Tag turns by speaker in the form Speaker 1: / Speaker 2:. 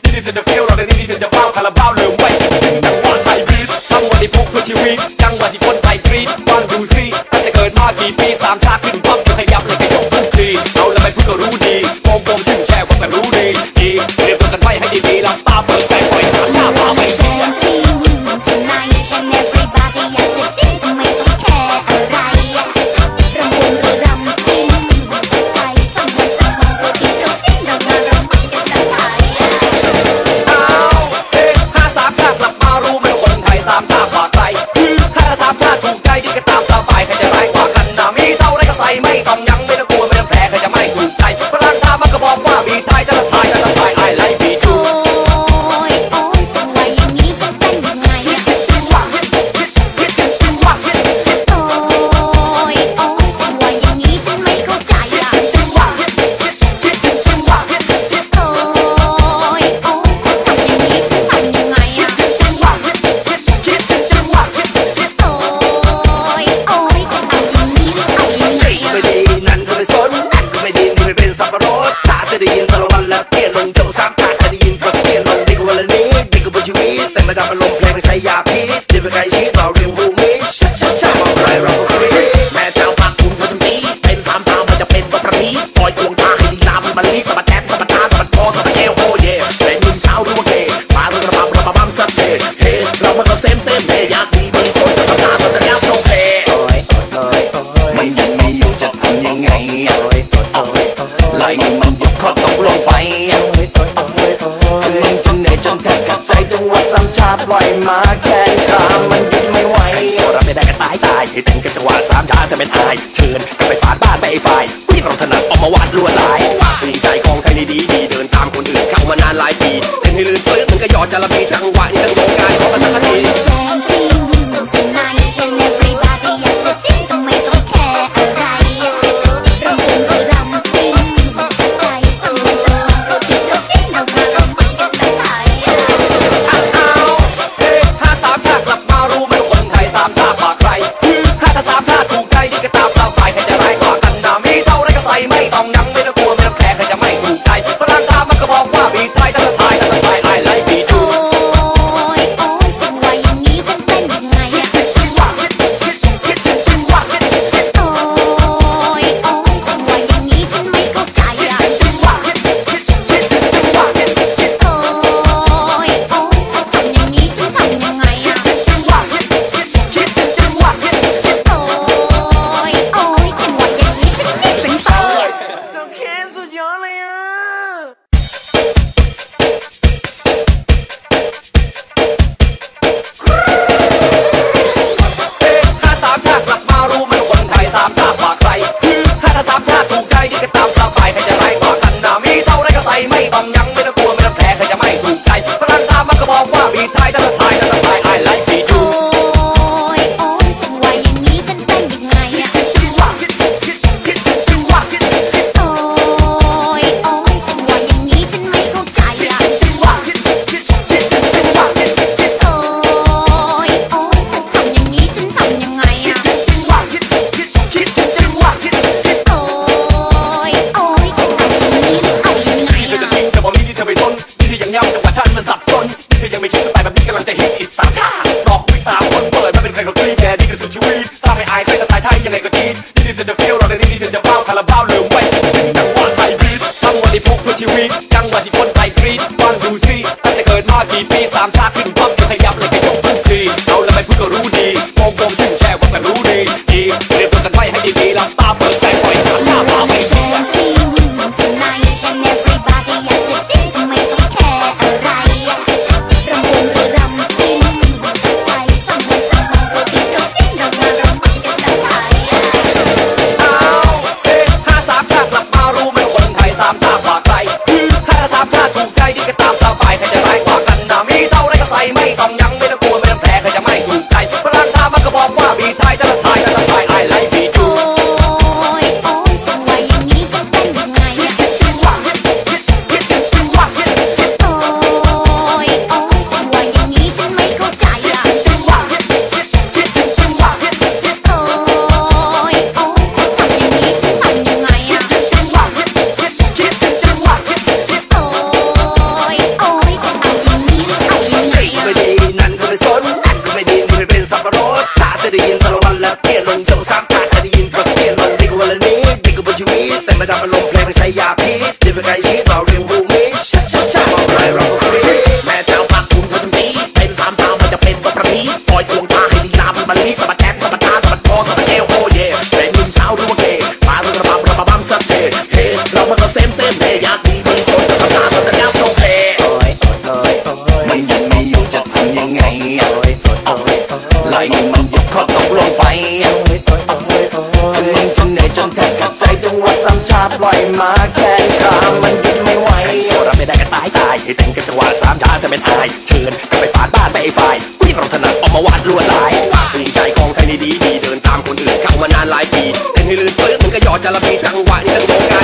Speaker 1: Get into the field on the 别论旧伤。ีจัง
Speaker 2: หวะที่
Speaker 1: ค
Speaker 2: นไป
Speaker 1: ยกรีดฟังดูซิตั้งแต่เกิดมากี่ปีสามชาติขึ้น
Speaker 2: ความ
Speaker 1: จะ
Speaker 2: ขยั
Speaker 3: บเลยกระยก
Speaker 4: ทุกทีเอาละ
Speaker 2: ไป
Speaker 1: พูดก็รู้ดี AIP, living like shit. ที่เราถนัดออ
Speaker 2: กมา
Speaker 3: วาดลวดลายตี
Speaker 5: ใจ
Speaker 4: ของไทย
Speaker 5: ในดีดีเดินตามคนอื่นเข้ามานานหลายปีเต้นให้ลืมน
Speaker 2: เปิ
Speaker 1: ดอน
Speaker 2: มัน
Speaker 1: ก็ยอดจระพีจัง
Speaker 2: หวะนี้ทั้งโล
Speaker 1: กา